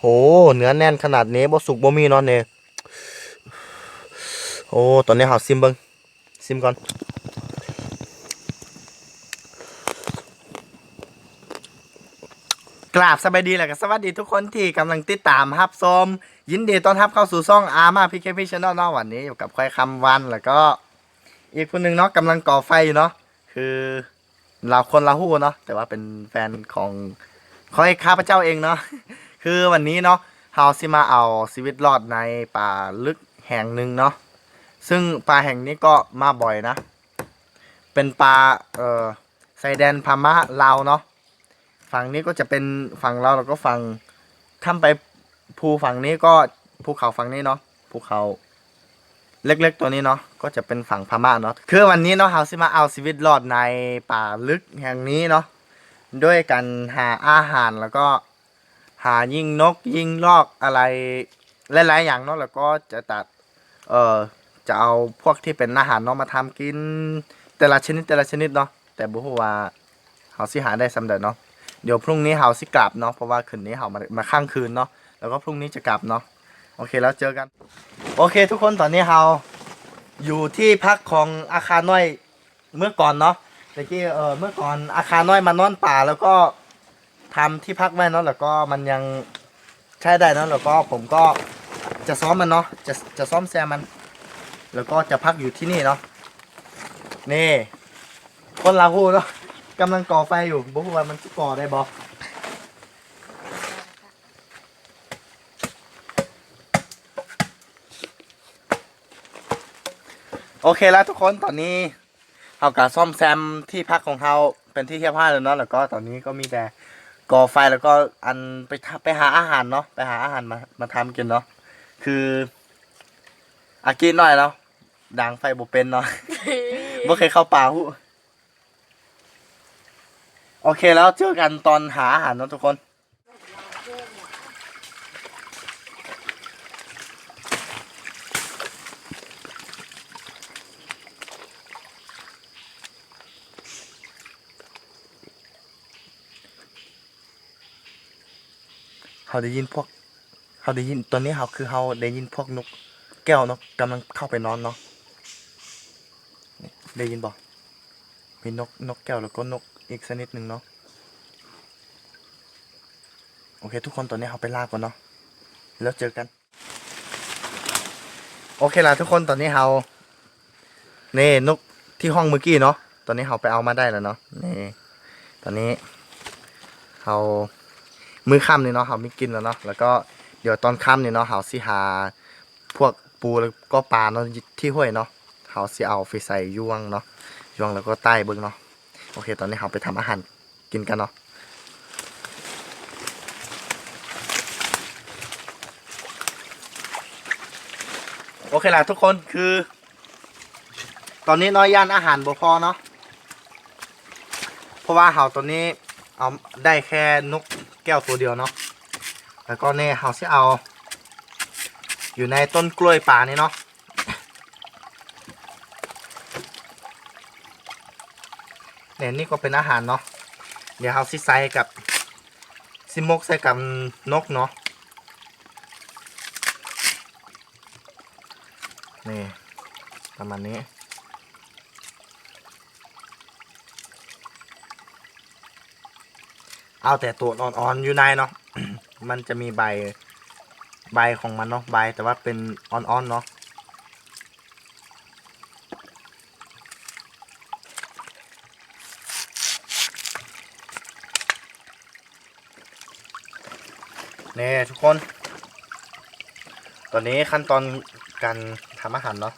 โหเนื้อแน่นขนาดนี้บ่สุกบ่มีเนาะเนี่ยโอ้ตอนนี้เฮาซิมเบิงซิมก่อนกราบสบายดีแหละก็สวัสดีทุกคนที่กำลังติดตามฮับชมยินดีต้อนรับเข้าสู่ช่องอาร์มาพีเคพีชแนลเนาะวันนี้อยู่กับควายคำวันแล้วก็ อีกคนหนึ่งเนาะกำลังก่อไฟอยู่เนาะคือเราคนละหู้เนาะแต่ว่าเป็นแฟนของค่อยข้าพเจ้าเองเนาะ คือวันนี้เนาะเฮาสิมาเอาชีวิตรอดในป่าลึกแห่งหนึ่งเนาะซึ่งป่าแห่งนี้ก็มาบ่อยนะ เป็นป่าเอ่อชายแดนพม่าลาวเนาะฝั่งนี้ก็จะเป็นฝั่งเราแล้วก็ฝั่งข้ามไปภูฝั่งนี้ก็ภูเขาฝั่งนี้เนาะภูเขา เล็กๆตัวนี้เนาะก็จะเป็นฝั่งพม่าเนาะคือวันนี้เนาะเฮาสิมาเอาชีวิตรอดในป่าลึกแห่งนี้เนาะด้วยการหาอาหารแล้วก็ หายิงนกยิงลอกอะไรหลายๆอย่างเนาะแล้วก็จะตัดเอ่อจะเอาพวกที่เป็นอาหารเนาะมาทำกิน แต่ละชนิดแต่ละชนิดเนาะแต่บ่ฮู้ว่าเฮาสิหาได้สำเร็จเนาะเดี๋ยวพรุ่งนี้เฮาสิกลับเนาะเพราะว่าคืนนี้เฮามามาค้างคืนเนาะแล้วก็พรุ่งนี้จะกลับเนาะโอเคแล้วเจอกัน โอเค ทุกคนตอนนี้เราอยู่ที่พักของอาคารน้อยเมื่อก่อนเนาะตะกี้เออเมื่อก่อนอาคารน้อยมานอนป่าแล้วก็ ทำที่พักไว้เนาะแล้วก็มันยังใช้ได้เนาะแล้วก็ผมก็จะซ้อมมันเนาะจะจะซ้อมแซมมัน แล้วก็จะพักอยู่ที่นี่เนาะนี่คนลาหูเนาะกำลังก่อไฟอยู่บอกว่ามันก่อได้บอโอเคแล้วทุกคนตอนนี้เรากาซ่อมแซมที่พักของเราเป็นที่เทียบผ้าแล้วเนาะแล้วก็ตอนนี้ก็มีแต่ ก่อไฟแล้วก็อันไปทำไปหาอาหารเนาะไปหาอาหารมามาทำกินเนาะคืออากินหน่อยแล้วดังไฟบุเป็นเนาะบ่เคยเข้าป่าหูโอเคแล้วเจอกันตอนหาอาหารเนาะทุกคน เขาได้ยินพวกเขาได้ยินตอนนี้เขาคือเขาได้ยินพวกนกแก้วนกกำลังเข้าไปนอนเนาะได้ยินบอกมีนกนกแก้วแล้วก็นกอีกชนิดหนึ่งเนาะโอเค ทุกคนตอนนี้เขาไปลาก่อนเนาะแล้วเจอกัน โอเคละทุกคนตอนนี้เขาเนี่นกที่ห้องเมื่อกี้เนาะตอนนี้เขาไปเอามาได้แล้วเนาะนี่ตอนนี้เขา มื้อค่ำนี่เนาะเขาไม่กินแล้วเนาะแล้วก็เดี๋ยวตอนค่ำนี่เนาะเขาสิหา พวกปูแล้วก็ปลาเนาะที่ห้วยเนาะเขาสิเอาไปใส่ยวงเนาะยวงแล้วก็ใต้เบิ้งเนาะโอเค ตอนนี้เขาไปทำอาหารกินกันเนาะโอเคละทุกคนคือ ตอนนี้น้อยย่านอาหารบ่พอเนาะเพราะว่าเขาตัวนี้ เอาได้แค่นกแก้วตัวเดียวเนาะแล้วก็เนี่ยเขาจะเอา อยู่ในต้นกล้วยป่านี่เนาะเนี่ยนี่ก็เป็นอาหารเนาะเดี๋ยวเขาซิใส่กับซิมกใส่กับนกเนาะนี่ประมาณนี้ เอาแต่ตัวอ่อนๆอยู่ในเนาะ มันจะมีใบใบของมันเนาะใบแต่ว่าเป็นอ่อนๆเนาะนี่ทุกคน ตอนนี้ขั้นตอนการทำอาหารเนาะ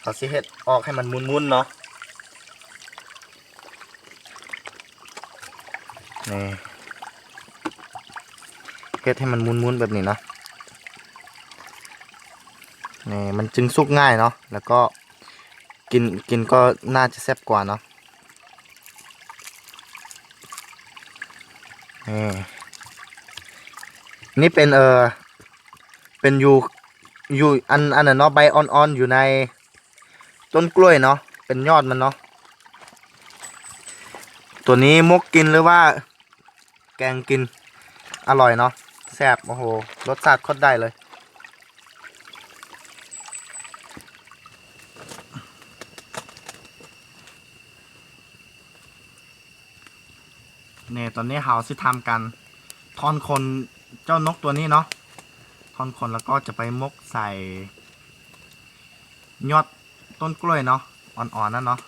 เขาสิเฮ็ดออกให้มันมุนๆเนาะ นี่เฮ็ดให้มันมุนๆแบบนี้เนาะนี่มันจึงสุกง่ายเนาะแล้วก็กินกินก็น่าจะแซ่บกว่าเนาะนี่นี่เป็นเออเป็นอยู่อยู่อันอันนั้นเนาะใบอ่อนๆอยู่ในต้นกล้วยเนาะเป็นยอดมันเนาะตัวนี้มกกินหรือว่า แกงกิน อร่อยเนาะแซ่บโอ้โห รสชาติโคตรได้เลย เนี่ยตอนนี้เราสิทำกัน ทอนคนเจ้านกตัวนี้เนาะทอนคนแล้วก็จะไปมกใส่ ยอดต้นกล้วยเนาะอ่อนๆนั่นเนาะ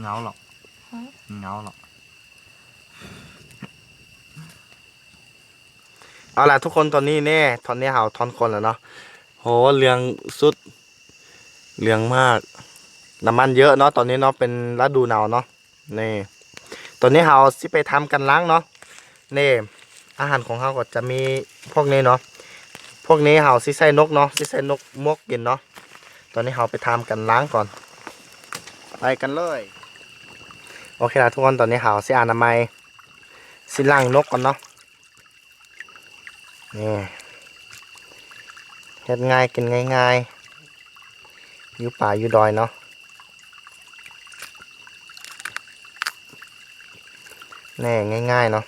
เงาหรอกเงาหรอกเอาล่ะทุกคนตอนนี้เน่ตอนนี้เราทอนคนแล้วเนาะโหเรืองสุดเรืองมาก น้ำมันเยอะเนาะตอนนี้เนาะเป็นฤดูหนาวเนาะนี่ตอนนี้เราสิไปทำกันล้างเนาะนี่อาหารของเราก็จะมีพวกนี้เนาะพวกนี้เราสิใส่นกเนาะสิใส่นกมกกินเนาะตอนนี้เราไปทำกันล้างก่อน ไปกันเลย โอเคละทุกคนตอนนี้เขาสิอนามัยสิล่างนกก่อนเนาะนี่เฮ็ดง่ายกินง่ายๆอยู่ป่าอยู่ดอยเนาะแน่ง่ายๆเนาะ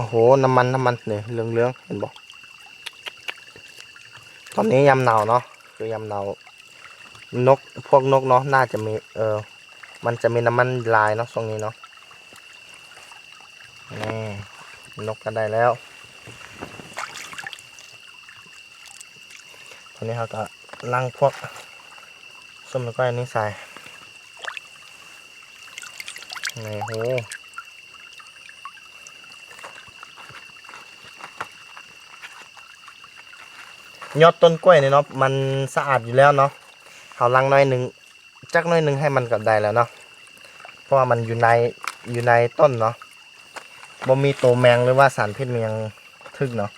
โอ้โห น้ำมันน้ำมันเนี่ยเหลืองๆเห็นบอกตอนนี้ยำหนาเนาะคือยำหนานกพวกนกเนาะน่าจะมีเออ มันจะมีน้ำมันลายเนาะตรงนี้เนาะนี่นกก็ได้แล้วตอนนี้เราก็ลังพวกส้มแล้วก็อันนี้ใส่นี่โห ยอดต้นกล้วยเนี่ยเนาะมันสะอาดอยู่แล้วเนาะเขาลังน้อยหนึ่งจักน้อยหนึ่งให้มันก็ได้แล้วเนาะเพราะว่ามันอยู่ในอยู่ในต้นเนาะบ่มีตัวแมงหรือว่าสารพิษมันยังทึกเนาะ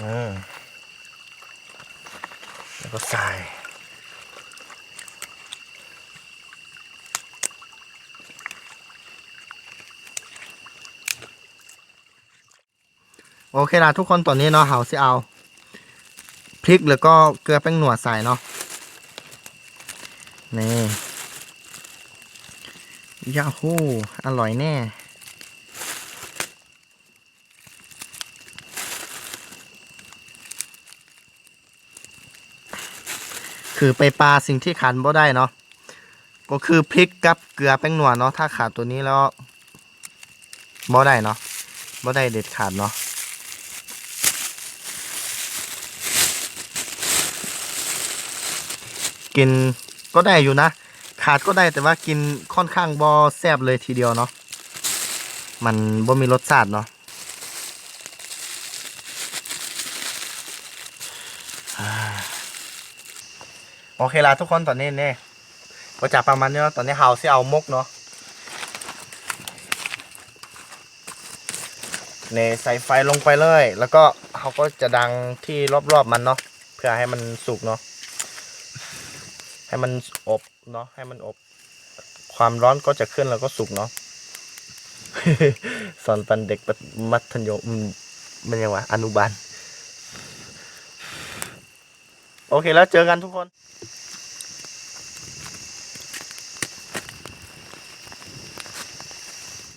อืมแล้วก็ใส่โอเคละทุกคนตอนนี้เนาะเฮาสิเอา พริกแล้วก็เกลือแป้งหนวดใส่เนาะนี่ยาฮูอร่อยแน่ คือไปปลาสิ่งที่ขาดบ่ได้เนาะก็คือพริกกับเกลือแป้งหนวดเนาะถ้าขาดตัวนี้แล้วบ่ได้เนาะบ่ได้เด็ดขาดเนาะ กินก็ได้อยู่นะ ขาดก็ได้แต่ว่ากินค่อนข้างบอแซบเลยทีเดียวเนาะมันบ่มีรสชาติเนาะโอเคละทุกคนตอนนี้เนี่ยก็จะประมาณนี้เนาะตอนนี้เฮาสิเอามกเนาะเนี่ยใส่ไฟลงไปเลย แล้วก็เขาก็จะดังที่รอบๆมันเนาะเพื่อให้มันสุกเนาะ ให้มันอบเนาะให้มันอบ ความร้อนก็จะขึ้นแล้วก็สุกเนาะสอนปันเด็กมัธยมมันยังวะอนุบาลโอเคแล้วเจอกันทุกคน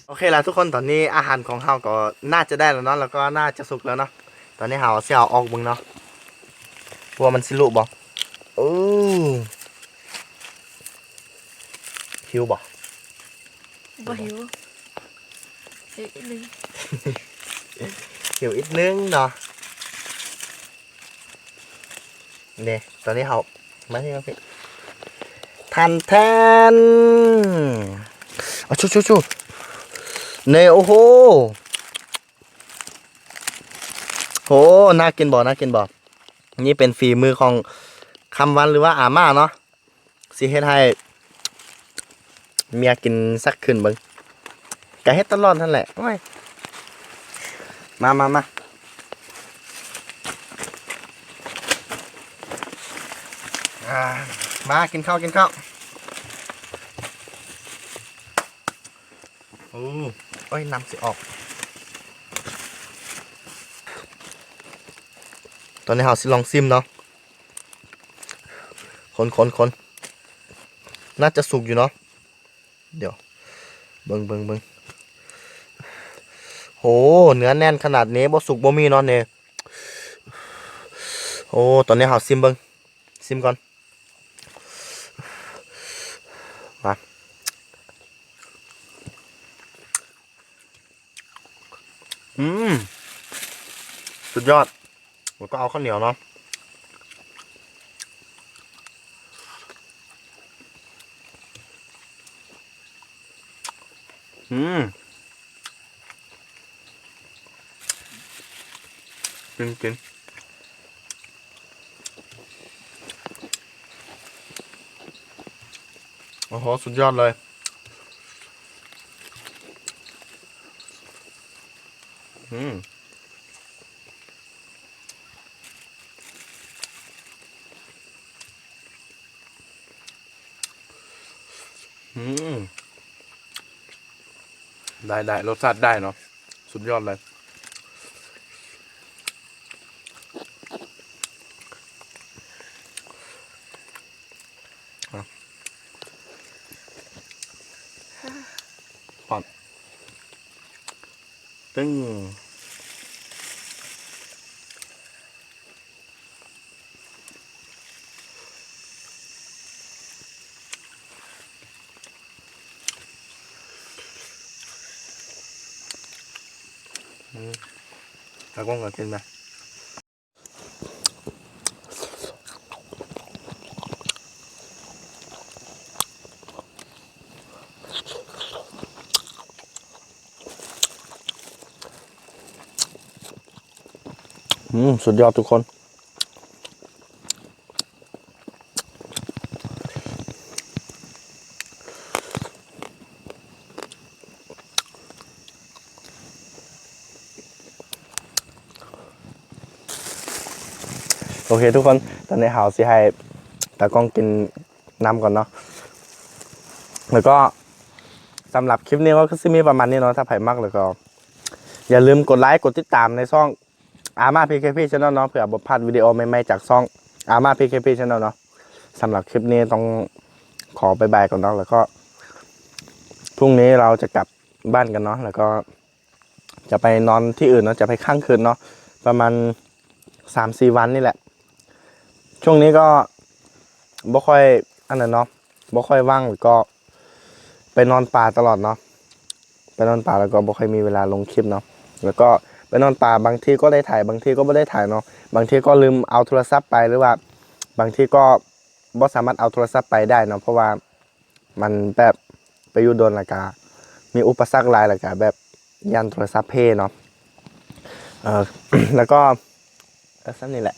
โอเคแล้วทุกคนตอนนี้อาหารของเฮาก็น่าจะได้แล้วเนาะแล้วก็น่าจะสุกแล้วเนาะตอนนี้เฮาสิเอาออกบึงเนาะว่ามันสิลุบ่โอ้ หิวบ่บ่หิวเดี๋ยวอีกนึงหิวอีกนึงเนาะเนี่ยตอนนี้เขามาที่ครับพี่ทันแทนเอาชูชูชูเนี่ยโอ้โหโหน่ากินบ่น่ากินบ่นี่เป็นฝีมือของคำวันหรือว่าอาม่าเนาะสิเฮ็ดให้ เมียกินสักคืนเบิ่งกะเฮ็ดตลอดนั่นแหละโอ้ยมามามาอ่ามากินข้าวกินข้าวโอ้เอ้ยน้ำสิออก ตอนนี้เราสิลองซิมเนาะคนคนคนน่าจะสุกอยู่เนาะ เดี๋ยวเบิงเบิงเบิงโหเนื้อแน่นขนาดนี้บ่สุกบ่มีเนาะเนี่ยโอ้ตอนนี้เราซิมเบิงซิมก่อนมาอืมสุดยอดแล้วก็เอาข้าวเหนียวเนาะ อืมกินกินโอ้โห สุดยอดเลย อืม อืม ได้ได้รสชาติได้เนาะสุดยอดเลย อะปอดตึ้ง ตากล้องก็กินไหมอืมสุดยอดทุกคน โอเคทุกคนตอนนี้เฮาสิให้ตากล้องกินน้ำก่อนเนาะแล้วก็สำหรับคลิปนี้ก็คือมีประมาณนี้เนาะถ้าใครมากแล้วก็ อย่าลืมกดไลค์กดติดตามในช่องอาม่าพีเคพีชแนลเนาะเผื่อบ่พลาดวิดีโอใหม่ๆจากช่องอาม่าพีเคพีชแนลเนาะสำหรับคลิปนี้ต้องขอไปบายก่อนเนาะแล้วก็พรุ่งนี้เราจะกลับบ้านกันเนาะแล้วก็ จะไปนอนที่อื่นเนาะจะไปข้างคืนเนาะประมาณสามสี่วันนี่แหละ ช่วงนี้ก็บ่ค่อยอันนั้นเนาะบ่ค่อยว่างแล้วก็ ไปนอนป่าตลอดเนาะไปนอนป่าแล้วก็บ่ค่อยมีเวลาลงคลิปเนาะแล้วก็ไปนอนป่าบางทีก็ได้ถ่ายบางทีก็ไม่ได้ถ่ายเนาะบางทีก็ลืมเอาโทรศัพท์ไปหรือว่า บางทีก็บ่สามารถเอาโทรศัพท์ไปได้เนาะเพราะว่ามันแบบไปอยู่โดนละกา มีอุปสรรคหลายละกาแบบยันโทรศัพท์เพเนาะเออแล้วก็เออสั้นนี่แหละ